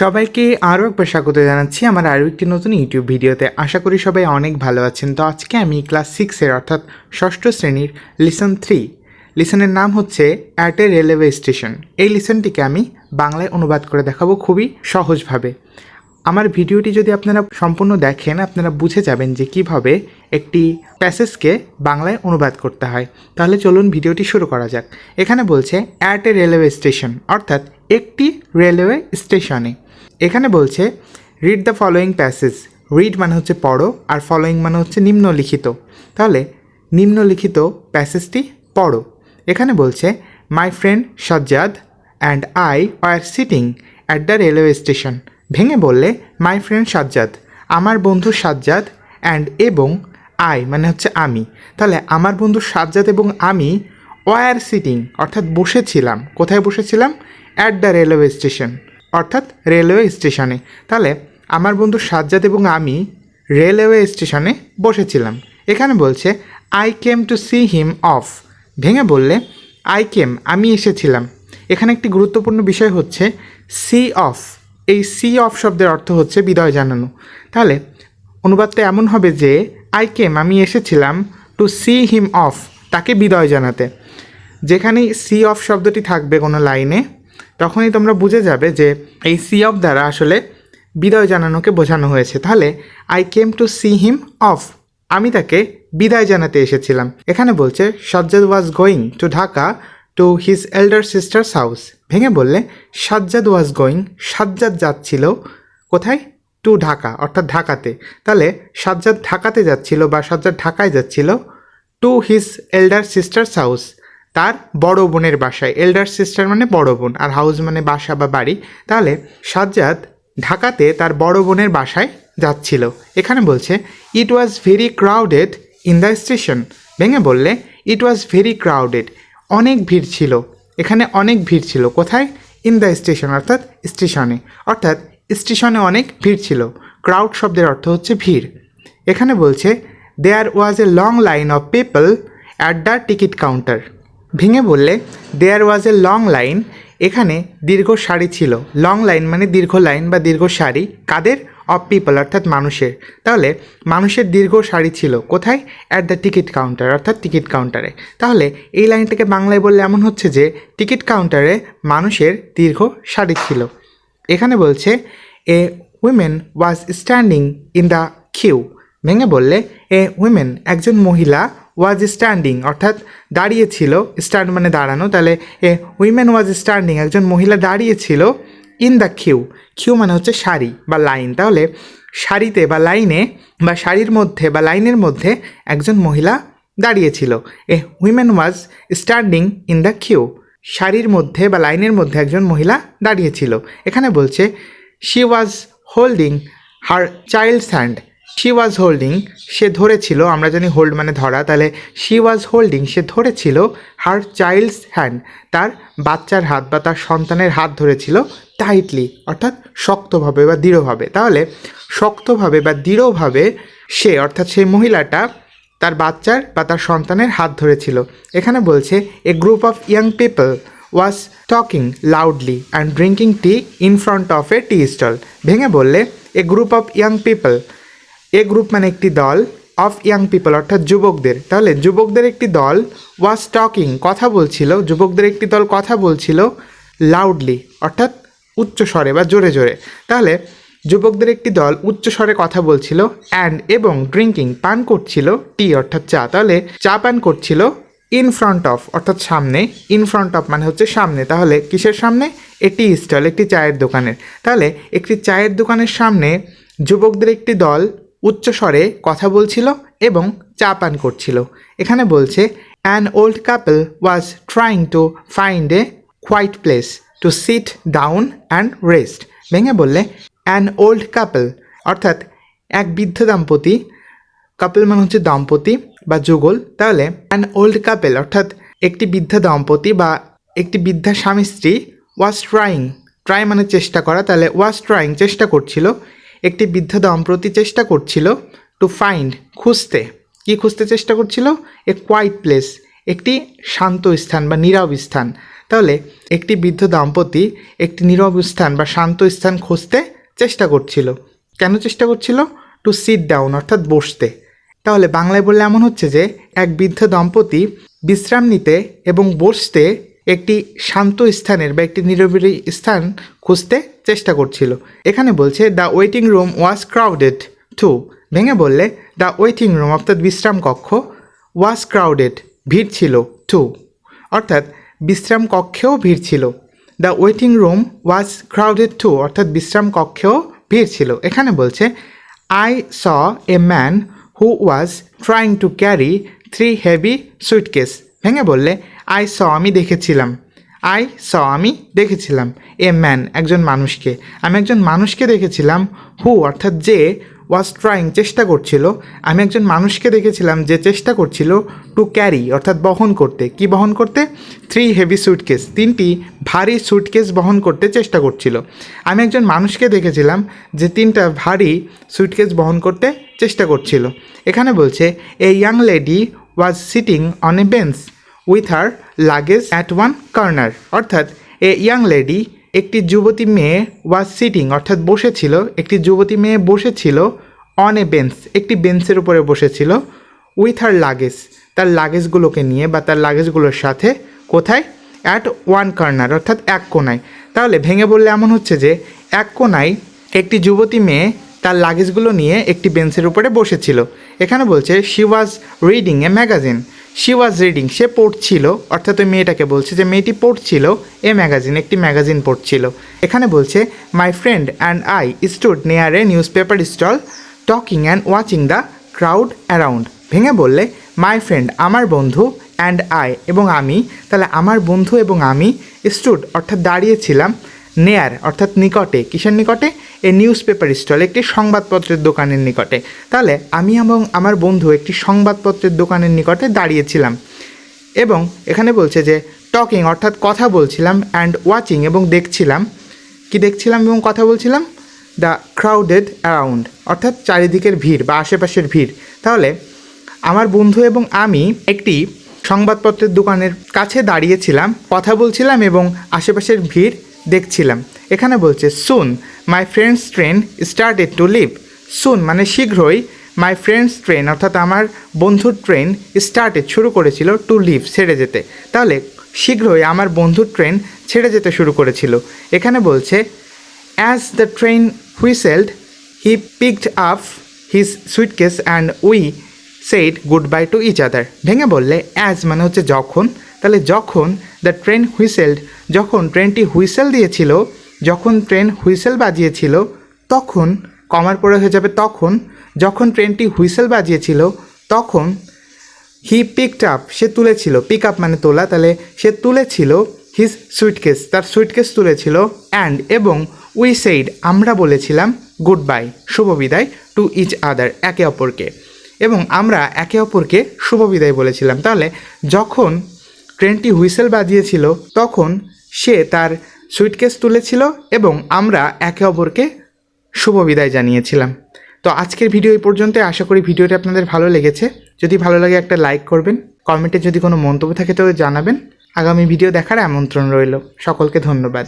সবাইকে আরও একবার স্বাগত জানাচ্ছি আমার আরও একটি নতুন ইউটিউব ভিডিওতে। আশা করি সবাই অনেক ভালো আছেন। তো আজকে আমি ক্লাস সিক্সের অর্থাৎ ষষ্ঠ শ্রেণির লিসন থ্রি লিসনের নাম হচ্ছে অ্যাট এ রেলওয়ে স্টেশন এই লিসনটিকে আমি বাংলায় অনুবাদ করে দেখাবো খুবই সহজভাবে। আমার ভিডিওটি যদি আপনারা সম্পূর্ণ দেখেন, আপনারা বুঝে যাবেন যে কীভাবে একটি প্যাসেজকে বাংলায় অনুবাদ করতে হয়। তাহলে চলুন ভিডিওটি শুরু করা যাক। এখানে বলছে অ্যাট এ রেলওয়ে স্টেশন অর্থাৎ একটি রেলওয়ে স্টেশনে এখানে বলছে read the following passage read মানে হচ্ছে পড়ো, আর ফলোয়িং মানে হচ্ছে নিম্নলিখিত। তাহলে নিম্নলিখিত প্যাসেজটি পড়ো। এখানে বলছে my friend Sajjad and I are sitting at the railway station ভেঙে বললে মাই ফ্রেন্ড সাজ্জাদ আমার বন্ধু সাজ্জাদ অ্যান্ড এবং আই মানে হচ্ছে আমি। তাহলে আমার বন্ধু সাজ্জাদ এবং আমি ওয়ার সিটিং অর্থাৎ বসেছিলাম। কোথায় বসেছিলাম? অ্যাট দ্য রেলওয়ে স্টেশন অর্থাৎ রেলওয়ে স্টেশনে। তাহলে আমার বন্ধু সাজ্জাদ এবং আমি রেলওয়ে স্টেশনে বসেছিলাম। এখানে বলছে I came to see him off ভেঙে বললে আই কেম আমি এসেছিলাম। এখানে একটি গুরুত্বপূর্ণ বিষয় হচ্ছে সি অফ এই সি অফ শব্দের অর্থ হচ্ছে বিদায় জানানো। তাহলে অনুবাদটা এমন হবে যে আই কেম আমি এসেছিলাম টু সি হিম অফ তাকে বিদায় জানাতে। যেখানেই সি অফ শব্দটি থাকবে কোনো লাইনে তখনই তোমরা বুঝে যাবে যে এই সি অফ দ্বারা আসলে বিদায় জানানোকে বোঝানো হয়েছে। তাহলে I came to see him off আমি তাকে বিদায় জানাতে এসেছিলাম। এখানে বলছে, Sajjad was going to Dhaka to his elder sister's house ভেঙে বললে, সাজ্জাদ ওয়াজ গোয়িং সাজ্জাদ যাচ্ছিল কোথায়? টু ঢাকা অর্থাৎ ঢাকাতে। তাহলে, সাজ্জাদ ঢাকাতে যাচ্ছিল বা সাজ্জাদ ঢাকায় যাচ্ছিল to his elder sister's house তার বড় বোনের বাসায় এল্ডার সিস্টার মানে বড় বোন আর হাউস মানে বাসা বা বাড়ি। তাহলে সাজ্জাদ ঢাকাতে তার বড় বোনের বাসায় যাচ্ছিল। এখানে বলছে it was very crowded in the station ভেঙে বললে ইট ওয়াজ ভেরি ক্রাউডেড অনেক ভিড় ছিল। এখানে অনেক ভিড় ছিল। কোথায়? ইন দ্য স্টেশন অর্থাৎ স্টেশনে। অর্থাৎ স্টেশনে অনেক ভিড় ছিল। ক্রাউড শব্দের অর্থ হচ্ছে ভিড়। এখানে বলছে there was a long line of people at the ticket counter ভেঙে বললে দেয়ার ওয়াজ এ লং লাইন এখানে দীর্ঘ সারি ছিল। লং লাইন মানে দীর্ঘ লাইন বা দীর্ঘ সারি। কাদের? অফ পিপল অর্থাৎ মানুষের। তাহলে মানুষের দীর্ঘ সারি ছিল। কোথায়? অ্যাট দ্য টিকিট কাউন্টার অর্থাৎ টিকিট কাউন্টারে তাহলে এই লাইনটাকে বাংলায় বললে এমন হচ্ছে যে টিকিট কাউন্টারে মানুষের দীর্ঘ সারি ছিল। এখানে বলছে a women was standing in the queue ভেঙে বললে এ উইমেন একজন মহিলা ওয়াজ স্ট্যান্ডিং অর্থাৎ দাঁড়িয়েছিল স্ট্যান্ড মানে দাঁড়ানো, তাহলে এ উইমেন ওয়াজ স্ট্যান্ডিং একজন মহিলা দাঁড়িয়েছিল ইন দ্য কিউ কিউ মানে হচ্ছে সারি বা লাইন তাহলে সারিতে বা লাইনে বা সারির মধ্যে বা লাইনের মধ্যে একজন মহিলা দাঁড়িয়েছিল। A women was standing in the queue সারির মধ্যে বা লাইনের মধ্যে একজন মহিলা দাঁড়িয়েছিল। এখানে বলছে she was holding her child's hand she was holding সে ধরেছিল, আমরা জানি হোল্ড মানে ধরা, তাহলে শি ওয়াজ হোল্ডিং সে ধরেছিল হার চাইল্ডস হ্যান্ড তার বাচ্চার হাত বা তার সন্তানের হাত ধরেছিল টাইটলি অর্থাৎ শক্তভাবে বা দৃঢ়ভাবে। তাহলে শক্তভাবে বা দৃঢ়ভাবে সে, অর্থাৎ সেই মহিলাটা তার বাচ্চার বা তার সন্তানের হাত ধরেছিল। এখানে বলছে a group of young people was talking loudly and drinking tea in front of a tea stall ভেঙে বললে a group of young people a group মানে একটি দল অফ ইয়াং পিপল অর্থাৎ যুবকদের। তাহলে যুবকদের একটি দল ওয়াজ টকিং কথা বলছিল। যুবকদের একটি দল কথা বলছিল লাউডলি অর্থাৎ উচ্চ স্বরে বা জোরে জোরে। তাহলে যুবকদের একটি দল উচ্চ স্বরে কথা বলছিল অ্যান্ড এবং ড্রিঙ্কিং পান করছিল টি অর্থাৎ চা। তাহলে চা পান করছিল ইন ফ্রন্ট অফ অর্থাৎ সামনে। ইন ফ্রন্ট অফ মানে হচ্ছে সামনে। তাহলে কিসের সামনে? এটি স্টল একটি চায়ের দোকানের। তাহলে একটি চায়ের দোকানের সামনে যুবকদের একটি দল উচ্চ স্বরে কথা বলছিল এবং চা পান করছিল। এখানে বলছে an old couple was trying to find a white place to sit down and rest ভেঙে বললে অ্যান ওল্ড কাপল অর্থাৎ এক বৃদ্ধ দাম্পতি কাপল মানে হচ্ছে দম্পতি বা যুগল। তাহলে অ্যান ওল্ড কাপেল অর্থাৎ একটি বৃদ্ধা দম্পতি বা একটি বৃদ্ধা স্বামী স্ত্রী ওয়াজ ট্রাইং ট্রাই মানে চেষ্টা করা, তাহলে ওয়াজ ট্রাইং চেষ্টা করছিল। একটি বৃদ্ধ দম্পতি চেষ্টা করছিল টু ফাইন্ড খুঁজতে। কি খুঁজতে চেষ্টা করছিল? এ কোয়াইট প্লেস একটি শান্ত স্থান বা নীরব স্থান। তাহলে একটি বৃদ্ধ দম্পতি একটি নীরব স্থান বা শান্ত স্থান খুঁজতে চেষ্টা করছিল। কেন চেষ্টা করছিল? টু সিট ডাউন অর্থাৎ বসতে। তাহলে বাংলায় বললে এমন হচ্ছে যে, এক বৃদ্ধ দম্পতি বিশ্রাম নিতে এবং বসতে একটি শান্ত স্থানের বা একটি নিরবিলি স্থান খুঁজতে চেষ্টা করছিল। এখানে বলছে the waiting room was crowded too ভেঙে বললে দ্য ওয়েটিং রুম অর্থাৎ বিশ্রাম কক্ষ ওয়াজ ক্রাউডেড ভিড় ছিল টু অর্থাৎ বিশ্রাম কক্ষেও ভিড় ছিল। The waiting room was crowded too অর্থাৎ বিশ্রাম কক্ষেও ভিড় ছিল। এখানে বলছে I saw a man who was trying to carry three heavy suitcase ভেঙে বললে আই স আমি দেখেছিলাম। আই স আমি দেখেছিলাম। এ ম্যান একজন মানুষকে। আমি একজন মানুষকে দেখেছিলাম হু অর্থাৎ যে ওয়াজ ট্রাইং চেষ্টা করছিল। আমি একজন মানুষকে দেখেছিলাম যে চেষ্টা করছিল টু ক্যারি অর্থাৎ বহন করতে। কি বহন করতে? থ্রি হেভি সুটকেস তিনটি ভারী সুটকেস বহন করতে চেষ্টা করছিল। আমি একজন মানুষকে দেখেছিলাম যে তিনটা ভারী সুটকেস বহন করতে চেষ্টা করছিল। এখানে বলছে a young lady was sitting on a bench with her luggage at one corner অর্থাৎ এ ইয়াং লেডি একটি যুবতী মেয়ে ওয়াজ সিটিং অর্থাৎ বসেছিল, একটি যুবতী মেয়ে বসেছিল অন এ বেঞ্চ একটি বেঞ্চের উপরে বসেছিল উইথ হার লাগেজ তার লাগেজগুলোকে নিয়ে বা তার লাগেজগুলোর সাথে কোথায়? অ্যাট ওয়ান কর্নার অর্থাৎ এক কোনায়। তাহলে ভেঙে বললে এমন হচ্ছে যে, এক কোনায় একটি যুবতী মেয়ে তার লাগেজগুলো নিয়ে একটি বেঞ্চের উপরে বসেছিল। এখানে বলছে she was reading a magazine she was reading সে পড়ছিল, অর্থাৎ ওই মেয়েটাকে বলছে যে, মেয়েটি পড়ছিল, এ ম্যাগাজিন একটি ম্যাগাজিন পড়ছিল। এখানে বলছে my friend and I stood near a newspaper stall talking and watching the crowd around ভেঙে বললে মাই ফ্রেন্ড আমার বন্ধু অ্যান্ড আই এবং আমি, তাহলে আমার বন্ধু এবং আমি স্টুড অর্থাৎ দাঁড়িয়েছিলাম নেয়ার, অর্থাৎ নিকটে, কিসের নিকটে? এ নিউজ পেপার স্টল একটি সংবাদপত্রের দোকানের নিকটে। তাহলে আমি এবং আমার বন্ধু একটি সংবাদপত্রের দোকানের নিকটে দাঁড়িয়েছিলাম এবং এখানে বলছে যে টকিং অর্থাৎ কথা বলছিলাম অ্যান্ড ওয়াচিং এবং দেখছিলাম। কি দেখছিলাম এবং কথা বলছিলাম? দ্য ক্রাউডেড অ্যারাউন্ড অর্থাৎ চারিদিকের ভিড় বা আশেপাশের ভিড়। তাহলে আমার বন্ধু এবং আমি একটি সংবাদপত্রের দোকানের কাছে দাঁড়িয়েছিলাম, কথা বলছিলাম এবং আশেপাশের ভিড় দেখছিলাম। এখানে বলছে soon my friend's train started to leave soon মানে শীঘ্রই মাই ফ্রেন্ডস ট্রেন অর্থাৎ আমার বন্ধুর ট্রেন স্টার্টেড শুরু করেছিল টু লিভ ছেড়ে যেতে। তাহলে শীঘ্রই আমার বন্ধুর ট্রেন ছেড়ে যেতে শুরু করেছিল। এখানে বলছে as the train whistled he picked up his suitcase and we said goodbye to each other ভেঙে বললে অ্যাজ মানে হচ্ছে যখন। তাহলে যখন দ্য ট্রেন হুইসেলড যখন ট্রেনটি হুইসেল দিয়েছিল, যখন ট্রেন হুইসেল বাজিয়েছিল, তখন, কমার পরে হয়ে যাবে তখন, যখন ট্রেনটি হুইসেল বাজিয়েছিল, তখন হি পিকড আপ সে তুলেছিল পিক আপ মানে তোলা, তাহলে সে তুলেছিল হিজ সুইটকেস তার সুইটকেস তুলেছিল অ্যান্ড এবং উই সেইড আমরা বলেছিলাম গুড বাই শুভ বিদায় টু ইচ আদার একে অপরকে। এবং আমরা একে অপরকে শুভ বিদায় বলেছিলাম। তাহলে যখন ট্রেনটি হুইসেল বাজিয়েছিল, তখন সে তার সুইটকেস তুলেছিল এবং আমরা একে অপরকে শুভ বিদায় জানিয়েছিলাম। তো আজকের ভিডিও এই পর্যন্ত। আশা করি ভিডিওটি আপনাদের ভালো লেগেছে। যদি ভালো লাগে একটা লাইক করবেন। কমেন্টে যদি কোনো মন্তব্য থাকে তো জানাবেন। আগামী ভিডিও দেখার আমন্ত্রণ রইল। সকলকে ধন্যবাদ।